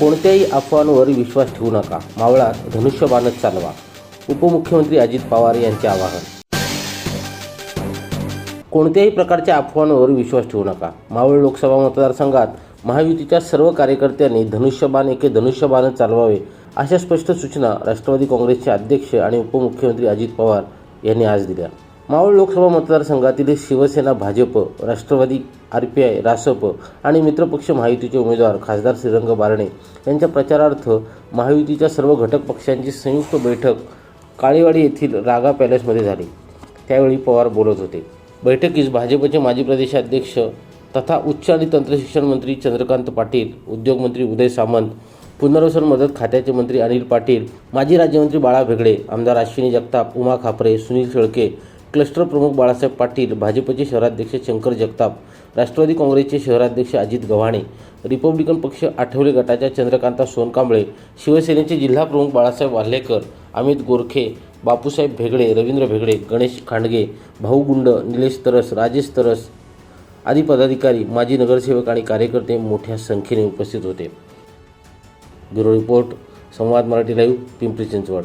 कोणत्याही अफवांवर विश्वास ठेवू नका. मावळात धनुष्यबाणच चालवा. उपमुख्यमंत्री अजित पवार यांचे आवाहन. कोणत्याही प्रकारच्या अफवांवर विश्वास ठेवू नका. मावळ लोकसभा मतदारसंघात महायुतीच्या सर्व कार्यकर्त्यांनी धनुष्यबाण एके धनुष्यबाणच चालवावे अशा स्पष्ट सूचना राष्ट्रवादी काँग्रेसचे अध्यक्ष आणि उपमुख्यमंत्री अजित पवार यांनी आज दिल्या. मावळ लोकसभा मतदारसंघातील Shiv Sena Bhajap Rashtravadi R P I Rasap आणि मित्रपक्ष महायुतीचे उमेदवार खासदार श्रीरंग बारणे यांच्या प्रचारार्थ महायुतीच्या सर्व घटक पक्षांची संयुक्त बैठक काळेवाडी येथील रागा पॅलेसमध्ये झाली. त्यावेळी पवार बोलत होते. बैठकीस भाजपचे माजी प्रदेशाध्यक्ष तथा उच्च आणि तंत्रशिक्षण मंत्री चंद्रकांत पाटील उद्योगमंत्री उदय सामंत पुनर्वसन मदत खात्याचे मंत्री अनिल पाटील माजी राज्यमंत्री बाळा भेगडे आमदार अश्विनी जगताप उमा खापरे सुनील शेळके क्लस्टर प्रमुख बाळासाहेब पाटील भाजपचे शहराध्यक्ष शंकर जगताप राष्ट्रवादी काँग्रेसचे शहराध्यक्ष अजित गव्हाणे रिपब्लिकन पक्ष आठवले गटाच्या चंद्रकांता सोनकांबळे शिवसेनेचे जिल्हाप्रमुख बाळासाहेब वाल्हेकर अमित गोरखे बापूसाहेब भेगडे रवींद्र भेगडे गणेश खांडगे भाऊ गुंड निलेश तरस राजेश तरस आदी पदाधिकारी माजी नगरसेवक आणि कार्यकर्ते मोठ्या संख्येने उपस्थित होते. Bureau report Samvad Marathi live Pimpri Chinchwad.